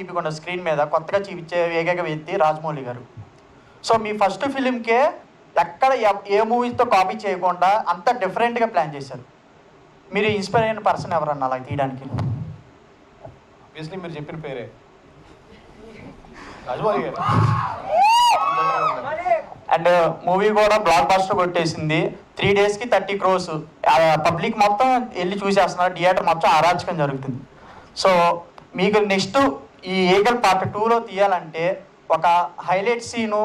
చూపించకుండా స్క్రీన్ మీద కొత్తగా చూపించే ఏకైక వ్యక్తి రాజమౌళి గారు. సో మీ ఫస్ట్ ఫిలింకే ఎక్కడ ఏ మూవీతో కాపీ చేయకుండా అంత డిఫరెంట్గా ప్లాన్ చేశారు. మీరు ఇన్స్పైర్ అయిన పర్సన్ ఎవరన్నా అలా తీయడానికి? ఆబ్వియస్లీ మీరు చెప్పిన పేరే. రాజమౌళి గారు. అండ్ మూవీ కూడా బ్లాక్ బాస్టర్ కొట్టేసింది. త్రీ డేస్కి థర్టీ క్రోస్. పబ్లిక్ మొత్తం వెళ్ళి చూసేస్తున్నారు. థియేటర్ మొత్తం అరాచకం జరుగుతుంది. సో మీకు నెక్స్ట్ ఈ ఏగల్ పార్ట్ టూలో తీయాలంటే ఒక హైలైట్ సీను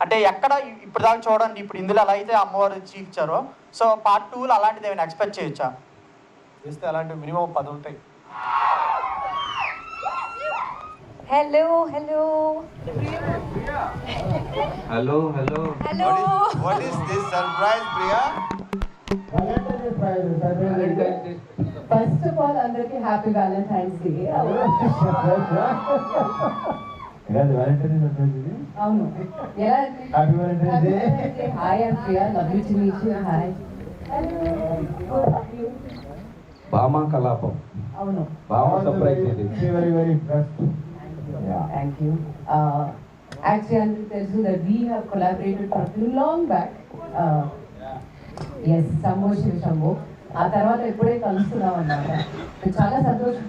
అంటే ఎక్కడ ఇప్పుడు దాకా చూడండి ఇప్పుడు ఇందులో ఎలా అయితే అమ్మవారు చూపించారో సో పార్ట్ టూలో అలాంటిది ఏమైనా ఎక్స్పెక్ట్ చేయొచ్చా? చేస్తే అలాంటివి మినిమం పది ఉంటాయి. Hello hello hello hello hello What is this surprise, Priya? First of all అందరికి హ్యాపీ వ్యాలంటైన్స్ డే అవును. ఎలా Happy Valentine's Day. Hi I'm Priya love you to meet you hi Bhama Kalapam అవును Bhama surprise ఇది very very interest thank you actually అందరికి తెలుసు that we have collaborated for long back yes Shambho Shiva Shambho ఆ తర్వాత ఎప్పుడే కలుస్తున్నాం అన్నమాట చాలా సంతోషం.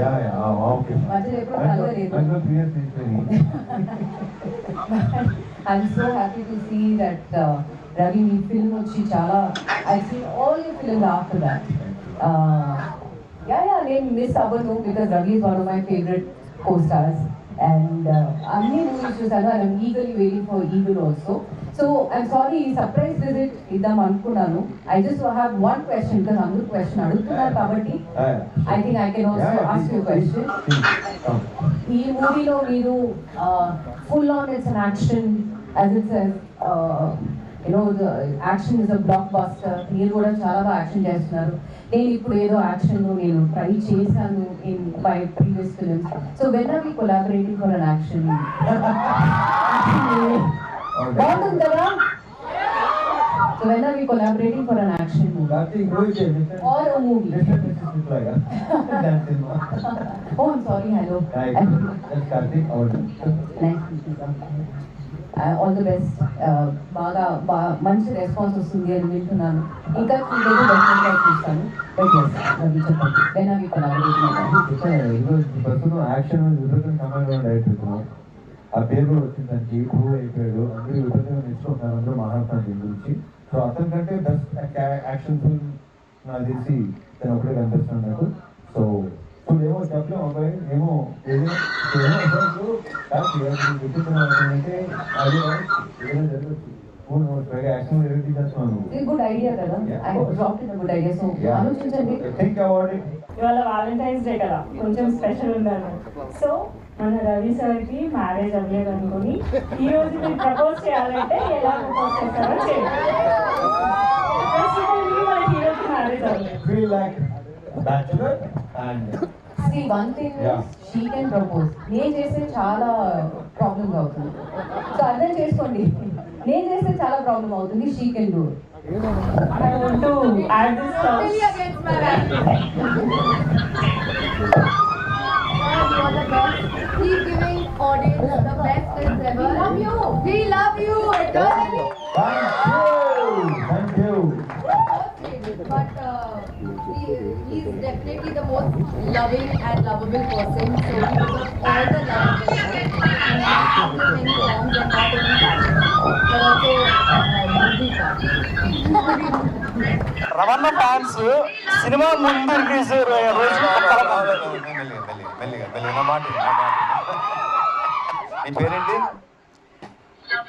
యా యా ఓకే మధ్యలో ఎప్పుడు కలవలేదు. మంచిగా త్రీ ఇయర్స్ తీసుకొని I'm so happy to see that Ravi me film వచ్చి చాలా I see all you film after that ya ya నేను మిస్ అవ్వను because Ravi is one of my favourite co stars and అన్ని movies చూసాను I'm eagerly waiting for Eagle also so I'm sorry ఈ surprise visit ఇద్దాం అనుకున్నాను. I just have one question because అందరూ question అడుగుతున్నారు కాబట్టి I think I can also ask you question ఈ మూవీలో మీరు full on it's an action as it's you know action is a blockbuster మీరు కూడా చాలా బాగా యాక్షన్ చేస్తున్నారు. నేను ఇప్పుడు ఏదో యాక్షన్ నేను ట్రై చేశాను in by previous films so when are we collaborating for an action బాగుంటుంది కదా? So when are we collaborating for an action movie Karthik Rohit Or a movie. Sorry hello Karthik out all the best బాగా మంచి response వస్తుంది అని వింటున్నాను. ఇంకా డెఫినెట్గా చూస్తాను. యాక్షన్ ఆ పేరు కూడా వచ్చింది దానికి ప్రూవ్ అయిపోయాడు. అందరూ విపరీతంగా నేర్చుకుంటున్నారు అందరూ మాట్లాడుతున్నారు దీని గురించి సో అతని కంటే బెస్ట్ యాక్షన్ ఫిల్మ్ నాకు తెలిసి తను ఒకటే కనిపిస్తున్నాడు నాకు. సో సో ఏమో చెప్పలేము అబ్బాయి ఏమో ఏమో ఇప్పుడు చెప్తున్నాను అది ఏదైనా జరగచ్చు. అవును యాక్షన్ ఎదురు తీసేస్తున్నాను ఇది గుడ్ ఐడియా కదా? I drop in good idea so ఆలోచించండి. థింక్ అబౌట్ ఇట్ ఇవాళ వాలంటైన్స్ డే కదా. కొంచెం స్పెషల్ ఉండాలి సో మన రవి సార్కి మ్యారేజ్ అవ్వలేదు అనుకుని ఈ రోజు మీరు ప్రపోజ్ చేయాలంటే ఎలా ప్రపోజ్ చేస్తారో చేయండి See, one thing Yeah. is she can propose. నేను చేస్తే చాలా ప్రాబ్లం అవుతుంది. సో అర్థం చేసుకోండి. నేను చేస్తే చాలా ప్రాబ్లం అవుతుంది. She can do I want to add this Totally Keep giving audience the best films ever. We love you. We love you eternally. thank you thank you But uh, he, he's definitely the most loving and lovable person. So he deserves all the love. in the world. And he has many forms and not only passion, but also uh, movie part. Ravana fans సినిమా ముందు release రోజు నా మాట నా పేరేంటి?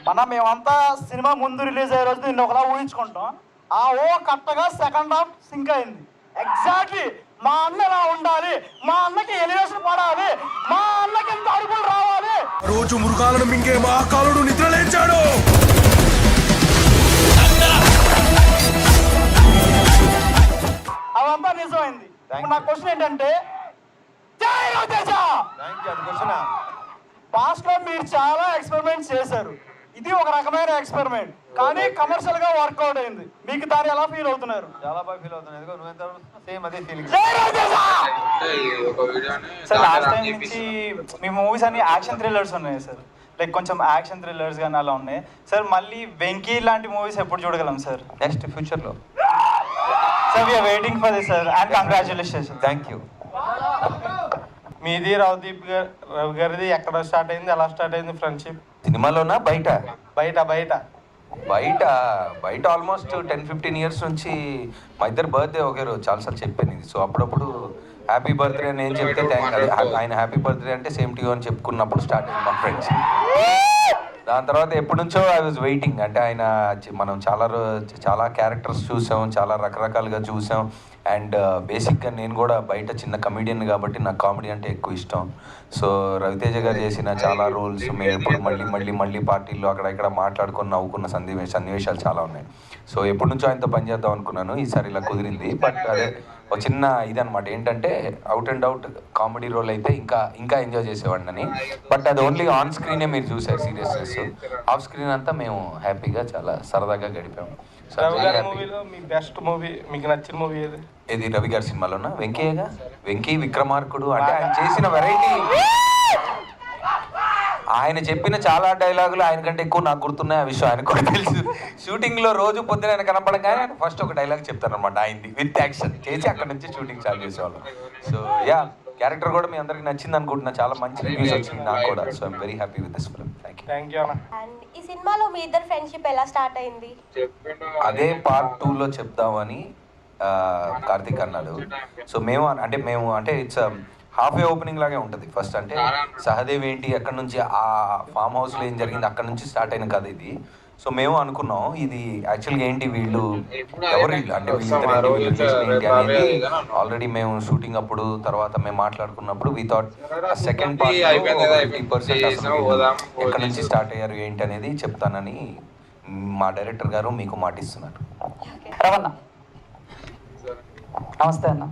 మన మేమంతా cinema ముందు రిలీజ్ అయ్యే రోజు నిన్ను ఒకలా ఊహించుకుంటాం. ఆ ఓ కట్టగా సెకండ్ హాఫ్ సింక్ అయింది. ఎగ్జాక్ట్లీ మా అన్న ఎలా ఉండాలి? మా అన్నకి ఎలివేషన్ పడాలి? మా అన్నకి ఇంత అడుగులు రావాలి? రోజు మృగాలను మింగే మహాకాలుడు నిద్రలేచాడు అవంతా నిజమైంది. నా క్వశ్చన్ ఏంటంటే జై రవితేజ పాస్ట్లో మీరు చాలా ఎక్స్పెరిమెంట్స్ చేశారు. ఇది ఒక రకమైన ఎక్స్పెరిమెంట్ కానీ కమర్షియల్గా వర్కౌట్ అయింది. మీకు దాని ఎలా ఫీల్ అవుతున్నారు? చాలా బాగా ఫీల్ నువ్వు ఎంత సేమ్ అదే ఫీలింగ్ సార్ లాస్ట్ టైం నుంచి మీ మూవీస్ అన్ని యాక్షన్ థ్రిల్లర్స్ ఉన్నాయి సార్ లైక్ కొంచెం యాక్షన్ థ్రిల్లర్స్ కానీ అలా ఉన్నాయి. సార్ మళ్ళీ వెంకీ లాంటి మూవీస్ ఎప్పుడు చూడగలం సార్ నెక్స్ట్ ఫ్యూచర్లో sir we are waiting for this sir and congratulations thank you మీది రవదీప్ గారి రవి గారిది ఎక్కడ స్టార్ట్ అయింది ఎలా స్టార్ట్ అయింది ఫ్రెండ్షిప్ సినిమాలోనా? బయట? బయట బయట. బయట బయట ఆల్మోస్ట్ టెన్ ఫిఫ్టీన్ ఇయర్స్ నుంచి మా ఇద్దరు బర్త్డే ఒకే రోజు చాలాసార్లు చెప్పాను ఇది. సో అప్పుడప్పుడు హ్యాపీ బర్త్డే అని ఏం చెప్తే థ్యాంక్ ఆయన హ్యాపీ బర్త్డే అంటే సేమ్ టు అని చెప్పుకున్నప్పుడు స్టార్ట్ అయింది మా ఫ్రెండ్స్ దాని తర్వాత ఎప్పటి నుంచో ఐ వాజ్ వెయిటింగ్ అంటే ఆయన మనం చాలా చాలా క్యారెక్టర్స్ చూసాం చాలా రకరకాలుగా చూసాం. అండ్ బేసిక్గా నేను కూడా బయట చిన్న కమెడియన్ కాబట్టి నాకు కామెడీ అంటే ఎక్కువ ఇష్టం. సో రవితేజ గారు చేసిన చాలా రోల్స్ మేము ఎప్పుడు మళ్ళీ మళ్ళీ మళ్ళీ పార్టీల్లో అక్కడ ఇక్కడ మాట్లాడుకొని నవ్వుకున్న సన్నివేశ సన్నివేశాలు చాలా ఉన్నాయి. సో ఎప్పటి నుంచో ఆయనతో పనిచేద్దాం అనుకున్నాను. ఈసారి ఇలా కుదిరింది. బట్ అదే ఒక చిన్న ఇది అనమాట ఏంటంటే out and out comedy role అయితే ఇంకా ఇంకా ఎంజాయ్ చేసేవాడిని బట్ అది ఓన్లీ ఆన్ స్క్రీనే మీరు చూసారు సీరియస్నెస్ ఆఫ్ స్క్రీన్ అంతా మేము హ్యాపీగా చాలా సరదాగా గడిపాము. బెస్ట్ మూవీ మీకు నచ్చిన మూవీ ఏది? ఇది రవి గారి సినిమాలోనా? వెంకయ్యగా? వెంకీ విక్రమార్కుడు. అంటే ఆయన చేసిన వెరైటీ ఆయన చెప్పిన చాలా డైలాగులు ఆయన కంటే ఎక్కువ నాకు గుర్తున్నాయి. ఆ విషయం ఆయన కూడా తెలుసు. షూటింగ్లో రోజు పొద్దున ఆయన కనపడగానే ఆయన ఫస్ట్ ఒక డైలాగ్ చెప్తాను అనమాట ఆయనది విత్ యాక్షన్ చేసి అక్కడ నుంచి షూటింగ్ చాలు చేసేవాళ్ళం. సో యా క్యారెక్టర్ కూడా మీ అందరికి నచ్చింది అనుకుంటున్నా. చాలా మంచి రివ్యూస్ వచ్చింది నాకు కూడా. So I'm very happy with this film thank you and ఈ సినిమాలో మీ ఇద్దరు ఫ్రెండ్షిప్ ఎలా స్టార్ట్ అయింది? అదే పార్ట్ టూలో చెప్దామని ఆ, కార్తీక్ అన్నాడు. సో మేము అంటే మేము అంటే ఇట్స్ హాఫ్ ఏ ఓపెనింగ్ లాగే ఉంటుంది. ఫస్ట్ అంటే సహదేవ్ ఏంటి అక్కడ నుంచి ఆ ఫామ్ హౌస్లో ఏం జరిగింది అక్కడ నుంచి స్టార్ట్ అయిన కథ ఇది. సో మేము అనుకున్నాం ఇది యాక్చువల్గా ఏంటి వీళ్ళు? ఎవరు వీళ్ళు? అంటే వీళ్ళ ఏంటి అనేది ఆల్రెడీ మేము షూటింగ్ అప్పుడు తర్వాత మేము మాట్లాడుకున్నప్పుడు we thought second part fifty percent ఎక్కడ నుంచి స్టార్ట్ అయ్యారు ఏంటి అనేది చెప్తానని మా డైరెక్టర్ గారు మీకు మాటిస్తున్నారు. నమస్తే అన్న.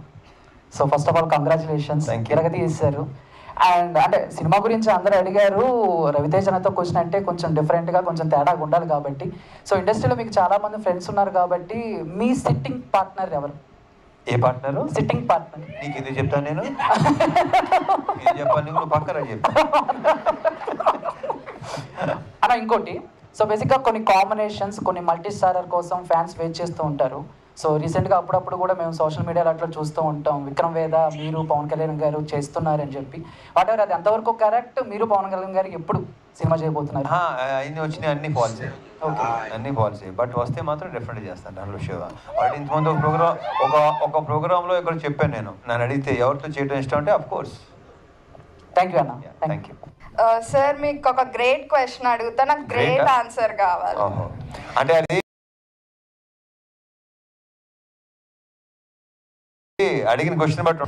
So first of all congratulations చేశారు. అండ్ అంటే సినిమా గురించి అందరూ అడిగారు. రవితేజనతో క్వశ్చన్ అంటే కొంచెం డిఫరెంట్గా కొంచెం తేడాగా ఉండాలి కాబట్టి. సో ఇండస్ట్రీలో మీకు చాలా మంది ఫ్రెండ్స్ ఉన్నారు కాబట్టి మీ సిట్టింగ్ పార్ట్నర్ ఎవరు? ఏ పార్ట్నరు సిట్టింగ్ పార్ట్నర్ నీకు ఇది చెప్తాను నేను? నీకు నువ్వు పక్కన చెప్పు. అన్న ఇంకోటి. సో బేసిక్గా కొన్ని కాంబినేషన్స్ కొన్ని మల్టీ స్టారర్ కోసం ఫ్యాన్స్ వెయిట్ చేస్తూ ఉంటారు. సో రీసెంట్గా అప్పుడప్పుడు కూడా మేము సోషల్ మీడియాలో అట్లా చూస్తూ ఉంటాం. విక్రమ్ వేద మీరు పవన్ కళ్యాణ్ గారు చేస్తున్నారని చెప్పి. వాట్ ఎవర్ అది? ఎంతవరకు కరెక్ట్ మీరు పవన్ కళ్యాణ్ గారికి ఎప్పుడు సినిమా చేయబోతున్నారు? ఆ, అన్ని వచ్చినాయి అన్ని ఫాల్స్ ఓకే. అన్ని ఫాల్స్ బట్ వస్తే మాత్రం డెఫినెట్ చేస్తాను దాంట్లో షో ఆల్రెడీ ఇంతకుముందు ఒక ప్రోగ్రామ్ ఒక ఒక ప్రోగ్రాంలో ఇక్కడ చెప్పాను నేను. నన్ను అడిగితే ఎవరితో చేయడం ఇష్టం అంటే అఫ్ కోర్స్ థ్యాంక్ యూ అన్న. థ్యాంక్ యూ సార్ మీకు ఒక గ్రేట్ క్వశ్చన్ అడుగుతా. నాకు Great ఆ? ఆన్సర్ కావాలి. అంటే అది అడిగిన క్వశ్చన్ బట్టి